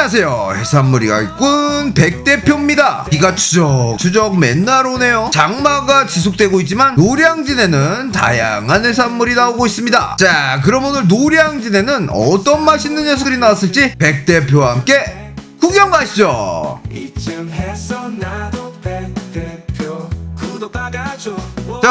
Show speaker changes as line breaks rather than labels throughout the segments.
안녕하세요. 해산물이 가꾼 백대표입니다. 비가 추적 추적 맨날 오네요. 장마가 지속되고 있지만 노량진에는 다양한 해산물이 나오고 있습니다. 자 그럼 오늘 노량진에는 어떤 맛있는 녀석들이 나왔을지 백대표와 함께 구경 가시죠.
이쯤에서 나도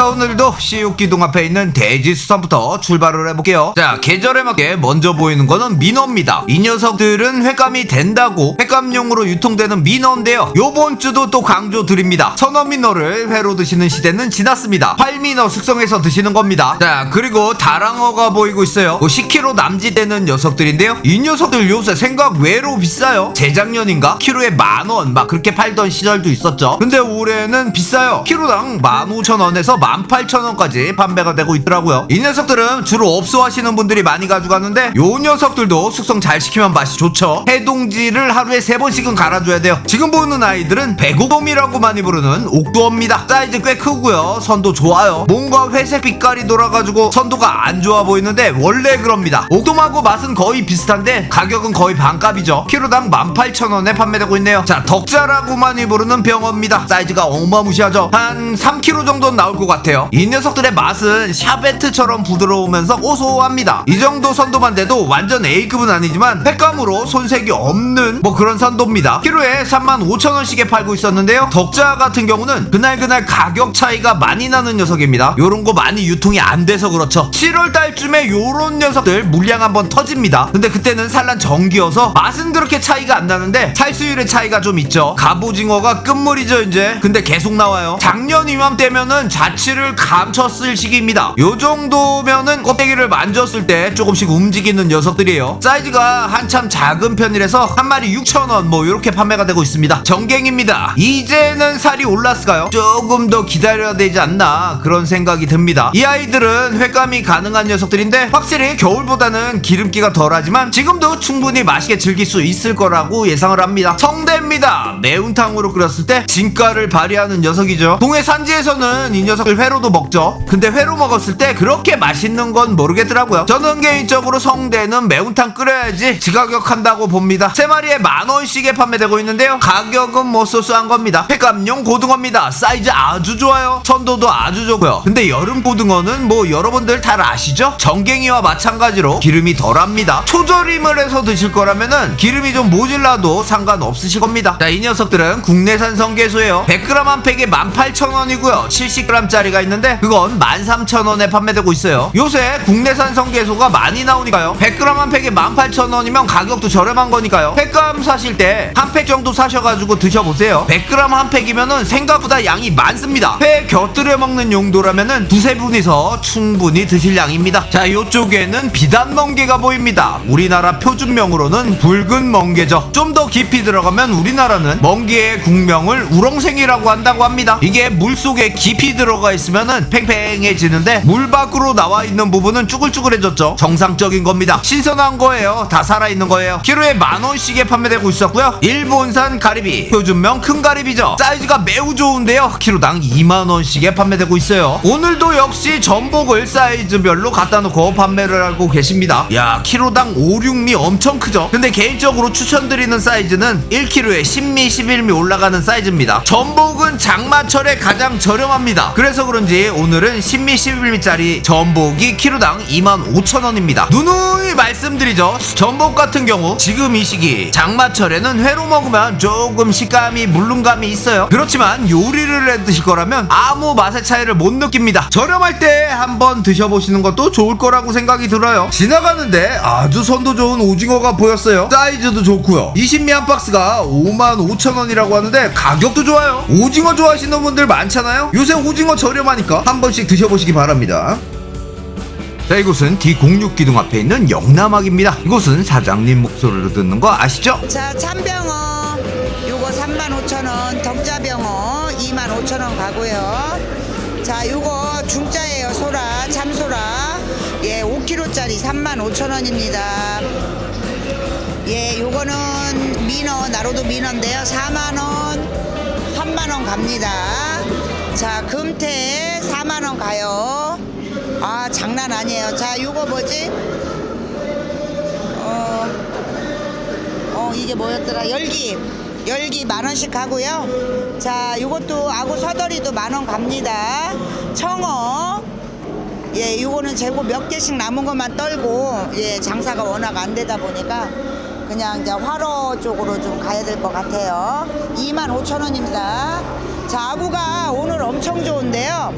자 오늘도 CU기둥 앞에 있는 돼지수산부터 출발을 해볼게요. 자 계절에 맞게 먼저 보이는 거는 민어입니다. 이 녀석들은 횟감이 된다고 횟감용으로 유통되는 민어인데요. 요번 주도 또 강조 드립니다. 선어 민어를 회로 드시는 시대는 지났습니다. 활민어 숙성해서 드시는 겁니다. 자 그리고 다랑어가 보이고 있어요. 뭐 10kg 남짓되는 녀석들인데요. 이 녀석들 요새 생각 외로 비싸요. 재작년인가? 키로에 만원 막 그렇게 팔던 시절도 있었죠. 근데 올해는 비싸요. 키로당 15,000원에서 18,000원까지 판매가 되고 있더라고요. 이 녀석들은 주로 업소 하시는 분들이 많이 가져가는데 요 녀석들도 숙성 잘 시키면 맛이 좋죠. 해동지를 하루에 세번씩은 갈아줘야 돼요. 지금 보는 아이들은 배고돔이라고 많이 부르는 옥도어입니다. 사이즈 꽤 크고요. 선도 좋아요. 뭔가 회색 빛깔이 돌아가지고 선도가 안 좋아 보이는데 원래 그럽니다. 옥돔하고 맛은 거의 비슷한데 가격은 거의 반값이죠. 키로당 18,000원에 판매되고 있네요. 자 덕자라고 많이 부르는 병어입니다. 사이즈가 어마무시하죠. 한 3kg 정도는 나올 것 같아요. 이 녀석들의 맛은 샤베트처럼 부드러우면서 고소합니다. 이 정도 선도만 돼도 완전 A급은 아니지만 횟감으로 손색이 없는 뭐 그런 선도입니다. 키로에 35,000원씩에 팔고 있었는데요. 덕자 같은 경우는 그날그날 가격 차이가 많이 나는 녀석입니다. 요런 거 많이 유통이 안 돼서 그렇죠. 7월 달쯤에 요런 녀석들 물량 한번 터집니다. 근데 그때는 산란 정기여서 맛은 그렇게 차이가 안 나는데 살수율의 차이가 좀 있죠. 갑오징어가 끝물이죠 이제. 근데 계속 나와요. 작년 이맘때면은 자 취를 감췄을 시기입니다. 요 정도면은 껍데기를 만졌을 때 조금씩 움직이는 녀석들이에요. 사이즈가 한참 작은 편이라서 한 마리 6,000원 뭐 이렇게 판매가 되고 있습니다. 정갱입니다. 이제는 살이 올랐을까요? 조금 더 기다려야 되지 않나 그런 생각이 듭니다. 이 아이들은 횟감이 가능한 녀석들인데 확실히 겨울보다는 기름기가 덜하지만 지금도 충분히 맛있게 즐길 수 있을 거라고 예상을 합니다. 성대입니다. 매운탕으로 끓였을 때 진가를 발휘하는 녀석이죠. 동해 산지에서는 이 녀석 을 회로도 먹죠. 근데 회로 먹었을 때 그렇게 맛있는 건 모르겠더라고요. 저는 개인적으로 성대는 매운탕 끓여야지 지가격한다고 봅니다. 세 마리에 만 원씩에 판매되고 있는데요. 가격은 뭐 소소한 겁니다. 횟감용 고등어입니다. 사이즈 아주 좋아요. 선도도 아주 좋고요. 근데 여름 고등어는 뭐 여러분들 잘 아시죠? 정갱이와 마찬가지로 기름이 덜합니다. 초절임을 해서 드실 거라면은 기름이 좀 모질라도 상관없으실 겁니다. 자 이 녀석들은 국내산 성게소예요. 100g 한 팩에 18,000원이고요. 70g짜리 가 있는데 그건 13,000원에 판매되고 있어요. 요새 국내산 성게소가 많이 나오니까요. 100g 한 팩에 18,000원이면 가격도 저렴한 거니까요. 횟감 사실 때 한 팩 정도 사셔가지고 드셔보세요. 100g 한 팩이면은 생각보다 양이 많습니다. 회 곁들여 먹는 용도라면은 두세 분이서 충분히 드실 양입니다. 자 요쪽에는 비단 멍게가 보입니다. 우리나라 표준명으로는 붉은 멍게죠. 좀 더 깊이 들어가면 우리나라는 멍게의 국명을 우렁생이라고 한다고 합니다. 이게 물속에 깊이 들어가 있으면은 팽팽해지는데 물 밖으로 나와 있는 부분은 쭈글쭈글해졌죠. 정상적인 겁니다. 신선한 거예요. 다 살아있는 거예요. 키로에 만 원씩에 판매되고 있었고요. 일본산 가리비. 표준명 큰 가리비죠. 사이즈가 매우 좋은데요. 키로당 2만 원씩에 판매되고 있어요. 오늘도 역시 전복을 사이즈별로 갖다 놓고 판매를 하고 계십니다. 야 키로당 5, 6미 엄청 크죠? 근데 개인적으로 추천드리는 사이즈는 1kg에 10미 11미 올라가는 사이즈입니다. 전복은 장마철에 가장 저렴합니다. 그래서 그런지 오늘은 10미 11미짜리 전복이 키로당 25,000원입니다. 누누이 말씀드리죠. 전복 같은 경우 지금 이 시기 장마철에는 회로 먹으면 조금 식감이 물름감이 있어요. 그렇지만 요리를 해 드실 거라면 아무 맛의 차이를 못 느낍니다. 저렴할 때 한번 드셔보시는 것도 좋을 거라고 생각이 들어요. 지나가는데 아주 선도 좋은 오징어가 보였어요. 사이즈도 좋고요. 20미 한 박스가 55,000원이라고 하는데 가격도 좋아요. 오징어 좋아하시는 분들 많잖아요. 요새 오징어 저 렴하니까 한 번씩 드셔보시기 바랍니다 자 이곳은 D06 기둥 앞에 있는 영남학입니다 이곳은 사장님 목소리로 듣는 거 아시죠?
자, 참병어 요거 35,000원, 덕자병어 25,000원 가고요. 자, 요거 중짜예요. 소라, 참소라. 예, 5kg짜리 35,000원입니다. 예, 요거는 민어, 나로도 민어인데요. 4만 원, 3만 원 갑니다. 자, 금태 4만 원 가요. 아, 장난 아니에요. 자, 요거 뭐지? 어, 어, 어 이게 뭐였더라? 열기. 열기 만 원씩 하고요. 자 이것도 아구 서더리도 만원 갑니다. 청어. 예 요거는 재고 몇 개씩 남은 것만 떨고 예 장사가 워낙 안 되다 보니까 그냥 이제 화로 쪽으로 좀 가야 될 것 같아요. 2만 5천 원입니다 자 아구가 오늘 엄청 좋은데요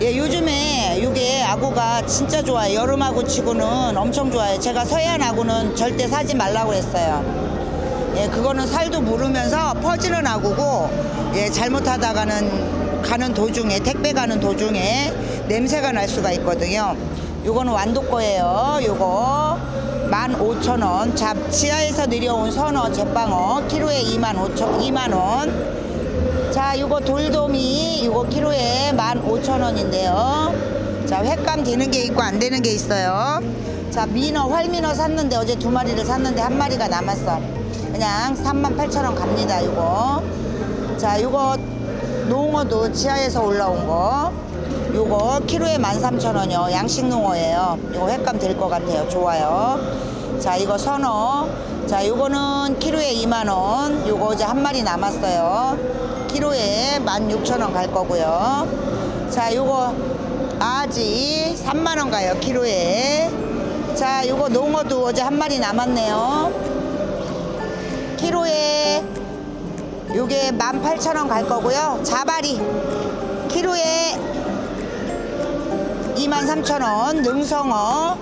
예, 요즘에 이게 아구가 진짜 좋아요. 여름 아구 치고는 엄청 좋아요. 제가 서해안 아구는 절대 사지 말라고 했어요. 예, 그거는 살도 무르면서 퍼지는 아구고, 예, 잘못하다가는 가는 도중에, 택배 가는 도중에 냄새가 날 수가 있거든요. 요거는 완도 거예요. 요거 15,000원. 자, 지하에서 내려온 선어, 제빵어, 키로에 25,000, 2만원. 자, 요거 돌돔이 요거 키로에 15,000원인데요. 자, 횟감 되는 게 있고 안 되는 게 있어요. 자, 민어, 활민어 샀는데 어제 두 마리를 샀는데 한 마리가 남았어. 그냥 38,000원 갑니다, 요거. 자, 요거 농어도 지하에서 올라온 거. 요거 키로에 13,000원이요. 양식 농어예요. 요거 횟감 될 것 같아요. 좋아요. 자, 이거 선어. 자, 요거는 키로에 2만 원. 요거 어제 한 마리 남았어요. 키로에 16,000원 갈 거고요. 자, 요거 아지 3만 원 가요. 키로에. 자, 요거 농어도 어제 한 마리 남았네요. 키로에 요게 18,000원 갈 거고요. 자바리 키로에 23,000원 능성어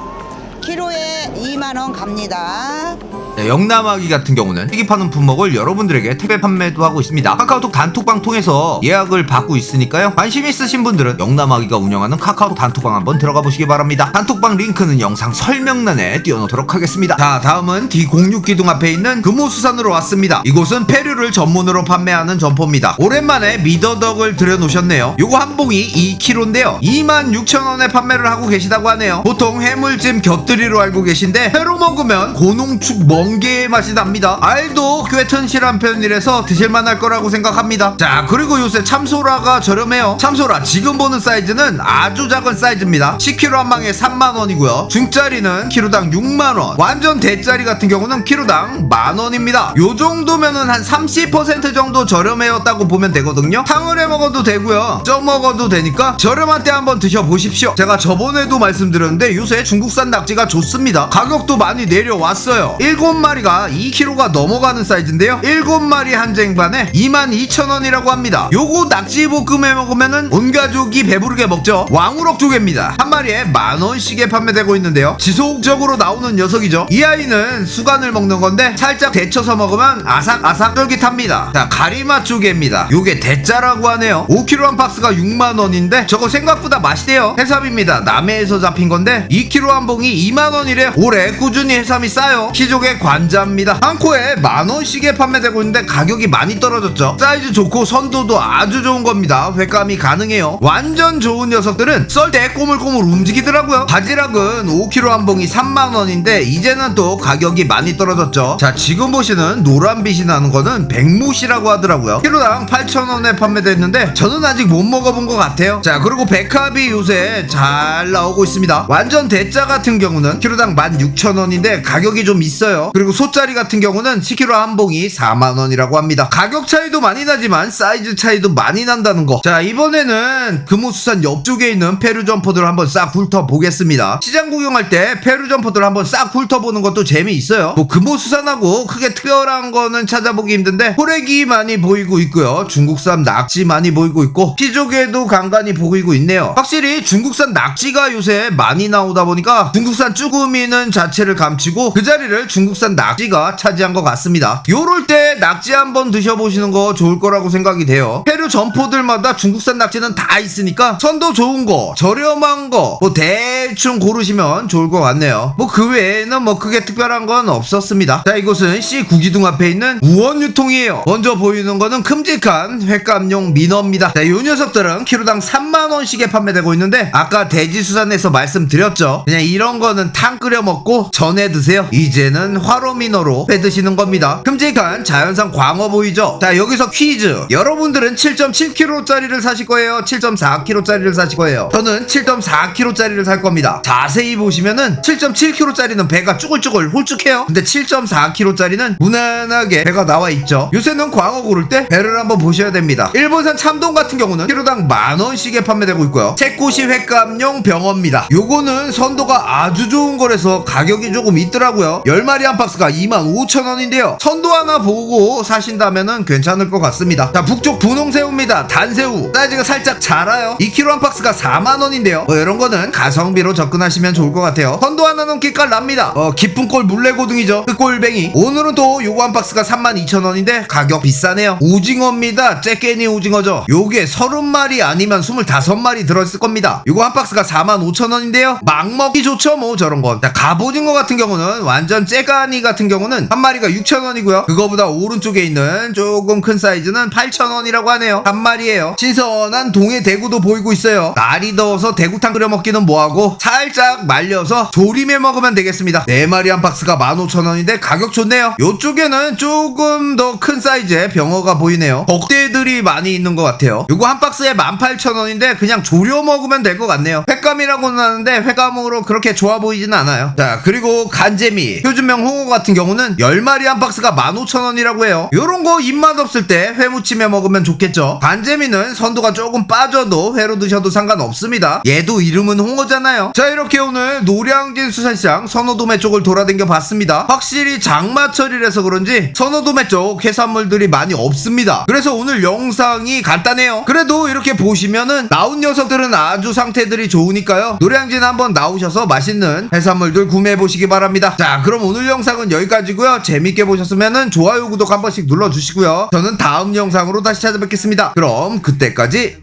키로에 2만원 갑니다.
자, 영남아기 같은 경우는 튀기 파는 품목을 여러분들에게 택배 판매도 하고 있습니다. 카카오톡 단톡방 통해서 예약을 받고 있으니까요. 관심 있으신 분들은 영남아기가 운영하는 카카오톡 단톡방 한번 들어가 보시기 바랍니다. 단톡방 링크는 영상 설명란에 띄워놓도록 하겠습니다. 자, 다음은 D06 기둥 앞에 있는 금호수산으로 왔습니다. 이곳은 페류를 전문으로 판매하는 점포입니다. 오랜만에 미더덕을 들여놓으셨네요. 요거 한 봉이 2kg인데요. 26,000원에 판매를 하고 계시다고 하네요. 보통 해물찜 곁들이로 알고 계신데 회로 먹으면 고농축 멍 게의 맛이 납니다. 알도 꽤 튼실한 편이라서 드실만할 거라고 생각합니다. 자 그리고 요새 참소라가 저렴해요. 참소라 지금 보는 사이즈는 아주 작은 사이즈입니다. 10kg 한 방에 3만 원이고요. 중짜리는 키로당 6만 원. 완전 대짜리 같은 경우는 키로당 만 원입니다. 요 정도면은 한 30% 정도 저렴해졌다고 보면 되거든요. 탕을 해 먹어도 되고요. 쪄 먹어도 되니까 저렴한 때 한번 드셔보십시오. 제가 저번에도 말씀드렸는데 요새 중국산 낙지가 좋습니다. 가격도 많이 내려왔어요. 7 마리가 2kg가 넘어가는 사이즈인데요. 7마리 한 쟁반에 22,000원이라고 합니다. 요거 낙지 볶음에 먹으면은 온 가족이 배부르게 먹죠. 왕우럭 조개입니다. 한 마리에 만 원씩에 판매되고 있는데요. 지속적으로 나오는 녀석이죠. 이 아이는 수간을 먹는 건데 살짝 데쳐서 먹으면 아삭아삭 쫄깃합니다. 자, 가리맛 조개입니다. 요게 대짜라고 하네요. 5kg 한 박스가 6만 원인데 저거 생각보다 맛있대요. 해삼입니다. 남해에서 잡힌 건데 2kg 한 봉이 2만 원이래. 올해 꾸준히 해삼이 싸요. 키조개 관자입니다. 한 코에 만 원씩에 판매되고 있는데 가격이 많이 떨어졌죠. 사이즈 좋고 선도도 아주 좋은 겁니다. 횟감이 가능해요. 완전 좋은 녀석들은 썰 때 꼬물꼬물 움직이더라고요. 바지락은 5kg 한 봉이 3만 원인데 이제는 또 가격이 많이 떨어졌죠. 자 지금 보시는 노란빛이 나는 거는 백못이라고 하더라고요. 키로당 8,000원에 판매됐는데 저는 아직 못 먹어본 것 같아요. 자 그리고 백합이 요새 잘 나오고 있습니다. 완전 대짜 같은 경우는 키로당 16,000원인데 가격이 좀 있어요. 그리고 소짜리 같은 경우는 10kg 한 봉이 4만 원이라고 합니다. 가격 차이도 많이 나지만 사이즈 차이도 많이 난다는 거. 자 이번에는 금호수산 옆쪽에 있는 페루 점퍼들 한번 싹 훑어보겠습니다. 시장 구경할 때 페루 점퍼들 한번 싹 훑어보는 것도 재미있어요. 뭐 금호수산하고 크게 특별한 거는 찾아보기 힘든데 호래기 많이 보이고 있고요. 중국산 낙지 많이 보이고 있고 피조개도 간간히 보이고 있네요. 확실히 중국산 낙지가 요새 많이 나오다 보니까 중국산 쭈구미는 자체를 감추고 그 자리를 중국 산 낙지가 차지한 것 같습니다. 요럴 때 낙지 한번 드셔보시는 거 좋을 거라고 생각이 돼요. 페루 점포들마다 중국산 낙지는 다 있으니까 선도 좋은 거, 저렴한 거, 뭐 대충 고르시면 좋을 것 같네요. 뭐 그 외에는 뭐 크게 특별한 건 없었습니다. 자, 이곳은 C 구기둥 앞에 있는 우원 유통이에요. 먼저 보이는 거는 큼직한 횟감용 민어입니다. 자, 요 녀석들은 키로당 3만 원씩에 판매되고 있는데 아까 돼지수산에서 말씀드렸죠. 그냥 이런 거는 탕 끓여 먹고 전해 드세요. 이제는 화 화로민어로 회 드시는 겁니다. 큼직한 자연산 광어 보이죠? 자 여기서 퀴즈. 여러분들은 7.7kg짜리를 사실 거예요? 7.4kg짜리를 사실 거예요? 저는 7.4kg짜리를 살 겁니다. 자세히 보시면은 7.7kg짜리는 배가 쭈글쭈글 홀쭉해요. 근데 7.4kg짜리는 무난하게 배가 나와 있죠. 요새는 광어 고를 때 배를 한번 보셔야 됩니다. 일본산 참돔 같은 경우는 키로당 만 원씩에 판매되고 있고요. 채꼬시 횟감용 병어입니다. 요거는 선도가 아주 좋은 거라서 가격이 조금 있더라고요. 10마리 한 박스가 25,000원인데요. 선도 하나 보고 사신다면은 괜찮을 것 같습니다. 자, 북쪽 분홍새우입니다. 단새우. 사이즈가 살짝 작아요. 2kg 한 박스가 4만 원인데요. 뭐 이런 거는 가성비 로 접근하시면 좋을 것 같아요. 선도 하나는 기깔 납니다. 어, 깊은 꼴 물레고등이죠. 그 꼴뱅이. 오늘은 또 요거 한 박스가 32,000원인데 가격 비싸네요. 오징어입니다. 째깨니 오징어죠. 요게 30마리 아니면 25마리 들어있을 겁니다. 요거 한 박스가 45,000원인데요. 막 먹기 좋죠, 뭐 저런 건. 자, 갑오징어 같은 경우는 완전 째가니 같은 경우는 한 마리가 6,000원이고요. 그거보다 오른쪽에 있는 조금 큰 사이즈는 8,000원이라고 하네요. 한 마리예요. 신선한 동해 대구도 보이고 있어요. 날이 더워서 대구탕 끓여 먹기는 뭐하고 살짝 말려서 조림해 먹으면 되겠습니다. 네 마리 한 박스가 15,000원인데 가격 좋네요. 요쪽에는 조금 더 큰 사이즈의 병어가 보이네요. 덕대들이 많이 있는 것 같아요. 요거 한 박스에 18,000원인데 그냥 조려 먹으면 될 것 같네요. 횟감이라고는 하는데 횟감으로 그렇게 좋아 보이지는 않아요. 자, 그리고 간재미, 표준명 홍어 같은 경우는 10마리 한 박스가 15,000원이라고 해요. 요런 거 입맛 없을 때 회무침에 먹으면 좋겠죠. 간재미는 선도가 조금 빠져도 회로 드셔도 상관없습니다. 얘도 이름은 홍어잖아요. 자, 이렇게 오늘 노량진 수산시장 선호도매 쪽을 돌아다녀 봤습니다. 확실히 장마철이라서 그런지 선호도매 쪽 해산물들이 많이 없습니다. 그래서 오늘 영상이 간단해요. 그래도 이렇게 보시면은 나온 녀석들은 아주 상태들이 좋으니까요. 노량진 한번 나오셔서 맛있는 해산물들 구매해 보시기 바랍니다. 자, 그럼 오늘 영상은 여기까지고요. 재밌게 보셨으면은 좋아요, 구독 한 번씩 눌러 주시고요. 저는 다음 영상으로 다시 찾아뵙겠습니다. 그럼 그때까지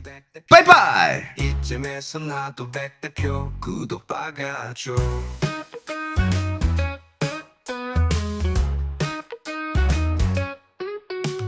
빠이빠이.
이쯤에서 나도 백대표 구독 박아줘